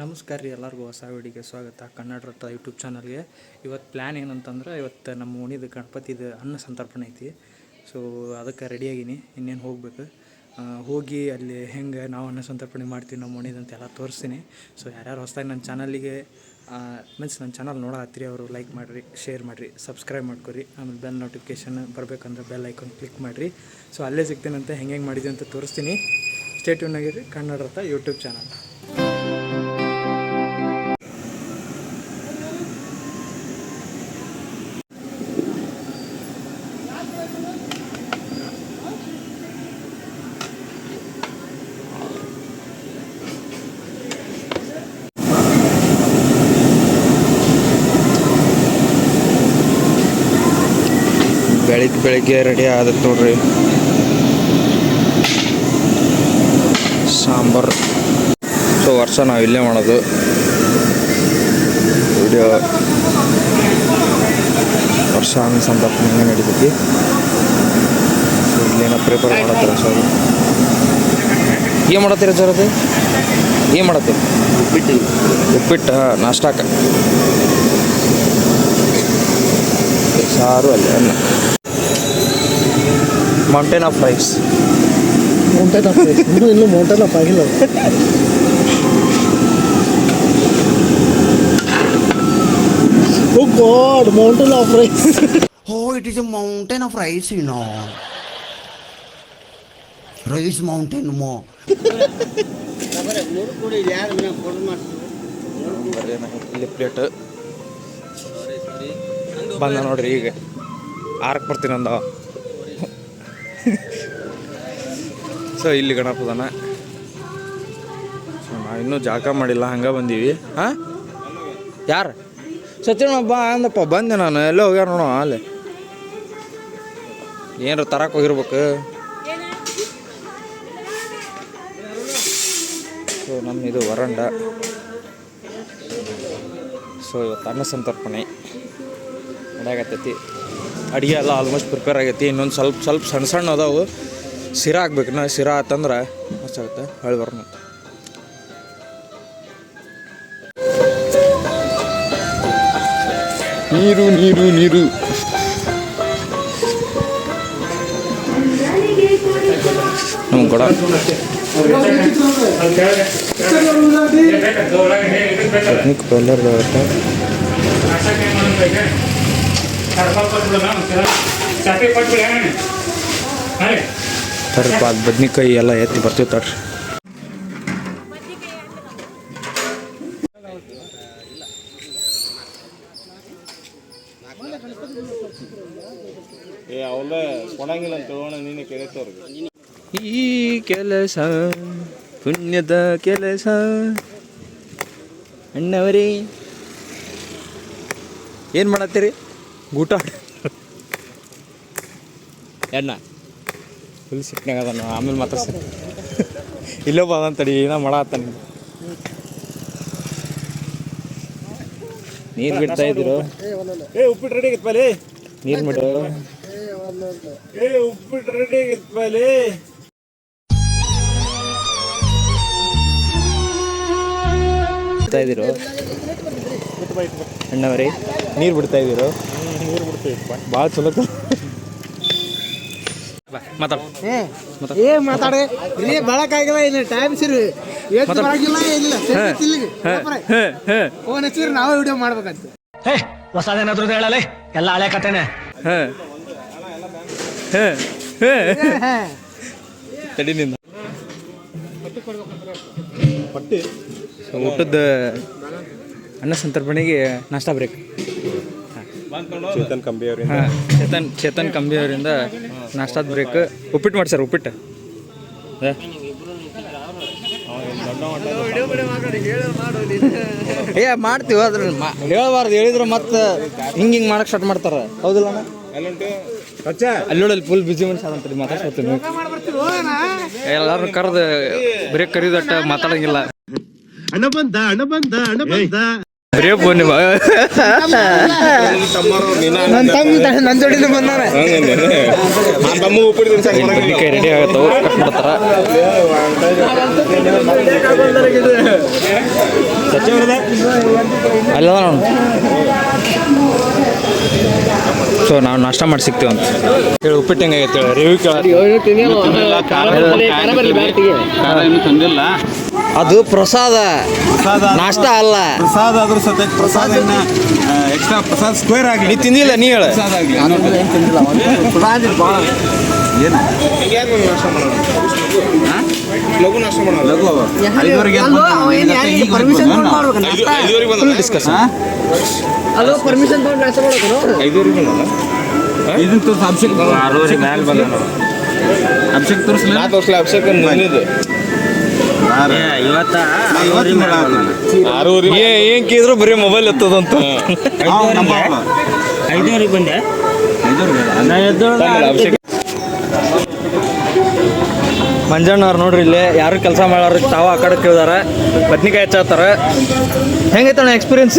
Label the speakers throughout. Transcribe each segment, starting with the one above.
Speaker 1: ನಮಸ್ಕಾರ ರೀ ಎಲ್ಲರಿಗೂ, ಹೊಸ ವಿಡಿಯೋಗೆ ಸ್ವಾಗತ. ಕನ್ನಡ ರಥ ಯೂಟ್ಯೂಬ್ ಚಾನಲ್ಗೆ. ಇವತ್ತು ಪ್ಲ್ಯಾನ್ ಏನಂತಂದ್ರೆ, ಇವತ್ತು ನಮ್ಮ ಓಣಿದು ಗಣಪತಿದು ಅನ್ನ ಸಂತರ್ಪಣೆ ಐತಿ. ಸೊ ಅದಕ್ಕೆ ರೆಡಿಯಾಗಿನಿ ಇನ್ನೇನು ಹೋಗಬೇಕು. ಹೋಗಿ ಅಲ್ಲಿ ಹೆಂಗೆ ನಾವು ಅನ್ನ ಸಂತರ್ಪಣೆ ಮಾಡ್ತೀವಿ ನಮ್ಮ ಓಣಿದು ಅಂತೆಲ್ಲ ತೋರಿಸ್ತೀನಿ. ಸೊ ಯಾರ್ಯಾರು ಹೊಸ್ದಾಗಿ ನನ್ನ ಚಾನಲಿಗೆ ಮೀನ್ಸ್ ನನ್ನ ಚಾನಲ್ ನೋಡತ್ತೀರಿ ಅವರು ಲೈಕ್ ಮಾಡಿರಿ ಶೇರ್ ಮಾಡಿರಿ ಸಬ್ಸ್ಕ್ರೈಬ್ ಮಾಡ್ಕೊರಿ. ಆಮೇಲೆ ಬೆಲ್ ನೋಟಿಫಿಕೇಷನ್ ಬರಬೇಕಂದ್ರೆ ಬೆಲ್ ಐಕಾನ್ ಕ್ಲಿಕ್ ಮಾಡಿರಿ. ಸೊ ಅಲ್ಲೇ ಸಿಗ್ತೀನಂತೆ ಹೆಂಗೆ ಹೆಂಗೆ ಮಾಡಿದೆ ಅಂತ ತೋರಿಸ್ತೀನಿ. ಸ್ಟೇಟ್ ಆಗಿರಿ, ಕನ್ನಡ ರಥ ಯೂಟ್ಯೂಬ್ ಚಾನಲ್.
Speaker 2: ಬೆಳಿಗ್ಗೆ ಬೆಳಿಗ್ಗೆ ರೆಡಿ ಆದತ್ ನೋಡ್ರಿ. ಸಾಂಬಾರು. ಸೊ, ವರ್ಷ ನಾವು ಇಲ್ಲೇ ಮಾಡೋದು. ವಿಡಿಯೋ ವರ್ಷ ಹಂಗೆ ಸಂದರ್ಭ ನಡೀತೈತಿ. ಸೊ ಇಲ್ಲೇನೋ ಪ್ರಿಪೇರ್ ಮಾಡತ್ತೀರ ಸರ್ ಏನು ಮಾಡತ್ತೀರ ಸರ್ ಅದು? ಏನು ಮಾಡತ್ತೀರಿ? ಉಪ್ಪಿಟ್ಟು ಉಪ್ಪಿಟ್ಟು ನಾಷ್ಟಾಕ ಸಾರು ಅಲ್ಲಿ ಅನ್ನ. Mountain of rice
Speaker 3: mountain of rice ಇನ್ನೂ ಇನ್ನೂ ಮೌಂಟೇನ್ ಆಫ್ ಆಗಿಲ್ಲ ಅದು. Oh God, mountain of rice.
Speaker 4: Oh, it is a mountain of rice, you know. Rice mountain
Speaker 2: ಇಲ್ಲಿ ಪ್ಲೇಟ್ ಬಂದ ನೋಡ್ರಿ ಈಗ ಆರಕ್ಕೆ ಬರ್ತೀನಿ ಅಂದ. ಸೊ ಇಲ್ಲಿ ಗಣಪದನ ಸೊ ನಾವು ಇನ್ನೂ ಜಾಕ ಮಾಡಿಲ್ಲ, ಹಂಗೆ ಬಂದೀವಿ. ಹಾಂ? ಯಾರು? ಸತ್ಯಣ್ಣ ಬಾ ಅಂದಪ್ಪ, ಬಂದೆ ನಾನು, ಎಲ್ಲೋ ಹೋಗ್ಯಾರ ನೋಡೋ, ಅಲ್ಲಿ. ಏನಾರು ತರಕ್ಕೆ ಹೋಗಿರ್ಬೇಕು? ಸೊ ನಮ್ಮ ಇದು ವರಂಡ. ಸೊ, ಇವತ್ತು ಅನ್ನ ಸಂತರ್ಪಣೆ. ನಡೆಯಾಗತ್ತೈತಿ ಅಡುಗೆ ಎಲ್ಲ ಆಲ್ಮೋಸ್ಟ್ ಪ್ರಿಪೇರ್ ಆಗೈತಿ. ಇನ್ನೊಂದು ಸ್ವಲ್ಪ ಸ್ವಲ್ಪ ಸಣ್ಣ ಸಣ್ಣ ಅದಾವು. ಸಿರಾ ಹಾಕ್ಬೇಕು. ನಾ ಸಿರಾ ಆತಂದ್ರೆ ಮಸ್ತಾಗುತ್ತೆ ಹೊಳ್ಳಿ ಬರ್ಮ ನೀರು ನೀರು ನೀರು. ನಮ್ಮ ಕೊಡ. ಟೆಕ್ನಿಕ್ ತರ್ಪ ಅದು ಬದ್ನಿಕಾಯಿ ಎಲ್ಲ ಎತ್ತಿ ಬರ್ತೀವಿ ತಡ್ರಿ.
Speaker 5: ಏ ಅವಲ್ಲ ಕೊಡಂಗಿಲ್ಲ ಅಂತ ಹೇಳೋಣ ನೀನೆ ಕೇಳಿತ್ತವ್ರಿಗೆ
Speaker 2: ಈ ಕೆಲಸ ಪುಣ್ಯದ ಕೆಲಸ. ಅಣ್ಣವರೇ ಏನು ಮಾಡತ್ತೀರಿ? ಊಟ? ಎಣ್ಣ. ಫುಲ್ ಸಿಟ್ನಾಗ ಅದ ಆಮೇಲೆ ಮಾತಾಡ್ಸಿ ಇಲ್ಲೋ ಬಂದಂತಡಿ ಏನೋ ಮಾಡತ್ತಾನ ನೀರು ಬಿಡ್ತಾ ಇದ್ರು
Speaker 5: ಏ ಉಪ್ಪಿಟ್ಟು ರೆಡಿ ಆಗಿತ್ತು ಪಲ್ಲಿ
Speaker 2: ನೀರು ಬಿಡು.
Speaker 5: ಏ ಉಪ್ಪಿಟ್ಟು ರೆಡಿ ಆಗಿತ್ತು
Speaker 2: ಬಿಡ್ತಾ ಇದ್ದೀರು? ಅಣ್ಣವರೇ ನೀರು ಬಿಡ್ತಾ ಇದ್ದೀರು?
Speaker 5: ನೀರು ಬಿಡ್ತೀವಿ
Speaker 2: ಭಾಳ ಚಲೋ ಮಾತಾಡ.
Speaker 3: ಏ ಮಾತಾಡೆ. ಇಲ್ಲಿ ಬೆಳಕಾಗಿಲ್ಲ ಇಲ್ಲಿ ಟೈಮ್ ಸಿರಿ. ಎಷ್ಟು ಬರಾಗಿಲ್ಲ ಇಲ್ಲ ಇಲ್ಲಿಗೆ ಫೋನ್ ಹಚ್ಚಿದ್ರೆ ನಾವೇ ವಿಡಿಯೋ ಮಾಡ್ಬೇಕಂತ.
Speaker 6: ಹೊಸದೇನಾದ್ರೂ ಹೇಳಲೆ. ಎಲ್ಲ ಹಳೆ ಕತೆನೆ.
Speaker 2: ತಡಿ ನಿಂದ ಊಟದ ಅನ್ನ ಸಂತರ್ಪಣೆಗೆ ನಾಷ್ಟಾ ಬ್ರೇಕ್
Speaker 5: ಚೇತನ್ ಕಂಬಿ ಅವರಿಂದ.
Speaker 2: ಹಾಂ ಚೇತನ್ ಚೇತನ್ ಕಂಬಿ ಅವರಿಂದ ನಾಷ್ಟಾದ ಬ್ರೇಕ್ ಉಪ್ಪಿಟ್ಟು ಮಾಡ್ಸ್ಯಾರ ಉಪ್ಪಿಟ್ಟು. ಏ, ಏ ಮಾಡ್ತೀವಿ ಅದ್ರ ಹೇಳಬಾರ್ದು ಹೇಳಿದ್ರೆ ಮತ್ತೆ ಹಿಂಗೆ ಹಿಂಗೆ ಮಾಡಕ್ಕೆ ಸ್ಟಾರ್ಟ್ ಮಾಡ್ತಾರೆ. ಹೌದಿಲ್ಲ ಅಣ್ಣ?
Speaker 5: ಅಲ್ಲುಂಟು
Speaker 2: ಅಲ್ಲಿ ನೋಡಲ್ಲಿ ಫುಲ್ ಬಿಸಿ ಮನುಷ್ಯ ಅದಂತ್ರಿ ಮಾತಾಡ್ಸ್ಕೊತೀನಿ. ಎಲ್ಲಾರು ಕರೆದು ಬ್ರೇಕ್ ಕರಿದಟ್ಟ ಮಾತಾಡಂಗಿಲ್ಲ.
Speaker 3: ಅಣ್ಣ ಬಂದ ಅಣ್ಣ ಬಂದ ಅಣ್ಣ ಬಂದ.
Speaker 2: ಬರೀ ಫೋನ್
Speaker 3: ನನ್ನ ತಮ್ಮ ನನ್ನ ಜೋಡಿನ ಬಂದಾನ.
Speaker 5: ತಮ್ಮ ಉಪ್ಪಿಟ್ಟು
Speaker 2: ರೆಡಿ ಕಟ್ ಮಾಡ್ತಾರ ಅಲ್ಲ ನೋಡು. ಸೊ ನಾವು ನಾಷ್ಟ ಮಾಡಿ ಸಿಗ್ತೀವಿ ಅಂತ. ಹೇಳಿ ಉಪ್ಪಿಟ್ಟು ಹೆಂಗಾಗೈತೆ ಹೇಳಿ? ರಿವ್ಯೂ
Speaker 5: ತಂದಿಲ್ಲ.
Speaker 2: ಅದು ಪ್ರಸಾದ. ನಾಷ್ಟ ಅಲ್ಲ.
Speaker 5: ಪ್ರಸಾದ ಆದ್ರೂ ಸತ್ಯ ಪ್ರಸಾದ ಎಕ್ಸ್ಟ್ರಾ ಪ್ರಸಾದ ಸ್ಕ್ವೇರ್ ಆಗಲಿ.
Speaker 2: ನೀ ತಿಂದಿಲ್ಲ ನೀ ಹೇಳ.
Speaker 5: ಲಘು ನಾಷ್ಟ ಮಾಡೋದು. ಲಘು ಐದುವರೆಗೆ
Speaker 2: ಡಿಸ್ಕಸ್
Speaker 3: ಅಲ್ಲೋ ಪರ್ಮಿಷನ್ ತಗೊಂಡು ಕೆಲಸ ಮಾಡೋದು
Speaker 5: ಐದೂರಿಗೆ ಇದನ್ನ ತೋರಿಸಿ ಅಭಿಷೇಕ್ ಆರೂವರೆ ಮ್ಯಾಲೆ ಬಂದ ಅಭಿಷೇಕ್ ತೋರಿಸ್ಲಿ ನಾ ತೋರಿಸ್ಲಿ ಅಭಿಷೇಕ್ ಮುಂದಿದ್ದು
Speaker 2: ಏನ್ ಕೇಳಿದ್ರು ಬರೀ ಮೊಬೈಲ್ ಎತ್ತದಂತ.
Speaker 6: ಐದುವರೆಗೆ ಬಂದೆ.
Speaker 5: ಅಭಿಷೇಕ್.
Speaker 2: ಮಂಜಣ್ಣವ್ರು ನೋಡ್ರಿ ಇಲ್ಲಿ ಯಾರು ಕೆಲಸ ಮಾಡೋರು ತಾವ ಆ ಕಡೆ ಕೇಳಿದಾರ. ಬದ್ನಿಕಾಯಿ ಹಚ್ಚತ್ತಾರ ಹೆಂಗೈತಣ್ಣ ಎಕ್ಸ್ಪೀರಿಯನ್ಸ್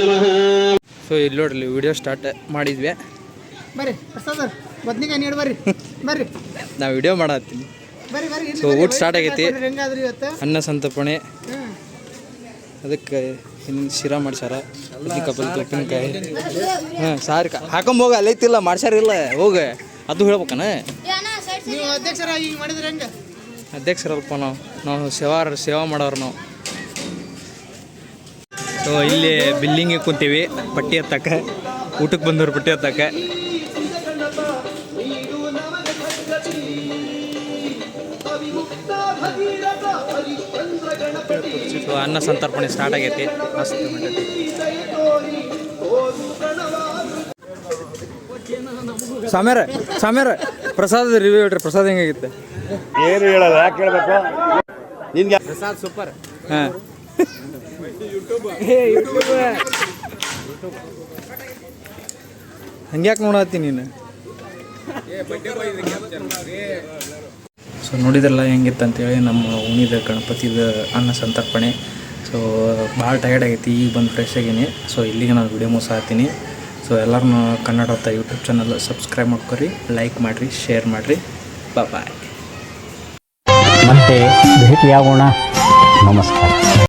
Speaker 7: ನಮಃ
Speaker 2: ಸೊ ಇಲ್ಲಿ ನೋಡ್ರಿ ವಿಡಿಯೋ ಸ್ಟಾರ್ಟ್ ಮಾಡಿದ್ವಿ
Speaker 3: ಬರ್ರಿ ಪ್ರಸಾದ್ ಬದ್ನಿಕಾಯಿ ನೀಡಿ ಬರ್ರಿ ಬರ್ರಿ
Speaker 2: ನಾವು ವಿಡಿಯೋ ಮಾಡತ್ತೀನಿ ಸೊ ಊಟ ಸ್ಟಾರ್ಟ್ ಆಗೈತಿ ಅನ್ನ
Speaker 3: ಸಂತಪಣೆ
Speaker 2: ಅದಕ್ಕೆ ಇನ್ನು ಶಿರಾ ಮಾಡ್ಸಾರ ಕಪ್ಪಲ್ ಉಪ್ಪಿನಕಾಯಿ ಹಾಂ ಸಾರಿ ಹಾಕೊಂಬೋಗ ಅಲ್ಲೈತಿಲ್ಲ ಮಾಡ್ಸಾರಿಲ್ಲ ಹೋಗ ಅದು ಹೇಳ್ಬೇಕನ ಅಧ್ಯಕ್ಷರಲ್ಲಪ್ಪ ನಾವು ನಾವು ಸೇವಾರ ಸೇವಾ ಮಾಡೋರು ನಾವು ಸೊ ಇಲ್ಲಿ ಬಿಲ್ಲಿಂಗ್ ಕುಂತೀವಿ ಪಟ್ಟಿ ಹತ್ತಕ್ಕೆ. ಊಟಕ್ಕೆ ಬಂದವ್ರು ಪಟ್ಟಿ ಹತ್ತಕ್ಕೆ. ಸೊ ಅನ್ನ ಸಂತರ್ಪಣೆ ಸ್ಟಾರ್ಟ್ ಆಗೈತಿ. ಸಾಮ್ಯಾರ ಸಾಮ್ಯಾರ ಪ್ರಸಾದ ರಿವ್ಯೂ ಹೇಳ್ರಿ ಪ್ರಸಾದ ಹೆಂಗಾಗಿತ್ತು?
Speaker 5: ಏನು ಹೇಳಲ್ಲ ಯಾಕೆ ಹೇಳ್ಬೇಕು? ನಿನ್ಗೆ
Speaker 2: ಹಾಂ. ಹಂಗ್ಯಾಕೆ ನೋಡತ್ತಿ ನೀನು? ಸೊ ನೋಡಿದ್ರಲ್ಲ ಹೆಂಗಿತ್ತು ಅಂತೇಳಿ ನಮ್ಮ ಉಣಿದ ಗಣಪತಿದ ಅನ್ನ ಸಂತರ್ಪಣೆ. ಸೊ ಭಾಳ ಟಯರ್ಡ್ ಆಗೈತಿ ಈಗ ಬಂದು ಫ್ರೆಶ್ ಆಗೀನಿ. ಸೊ ಇಲ್ಲಿಗೆ ನಾನು ವಿಡಿಯೋ ಹಾಕ್ತೀನಿ ಸೊ ಎಲ್ಲರೂ ಕನ್ನಡ ಯೂಟ್ಯೂಬ್ ಚಾನಲ್ ಸಬ್ಸ್ಕ್ರೈಬ್ ಮಾಡ್ಕೊರಿ ಲೈಕ್ ಮಾಡಿರಿ ಶೇರ್ ಮಾಡಿರಿ. ಬಾಯ್
Speaker 8: ಮತ್ತೆ ಭೇಟಿಯಾಗೋಣ. ನಮಸ್ಕಾರ.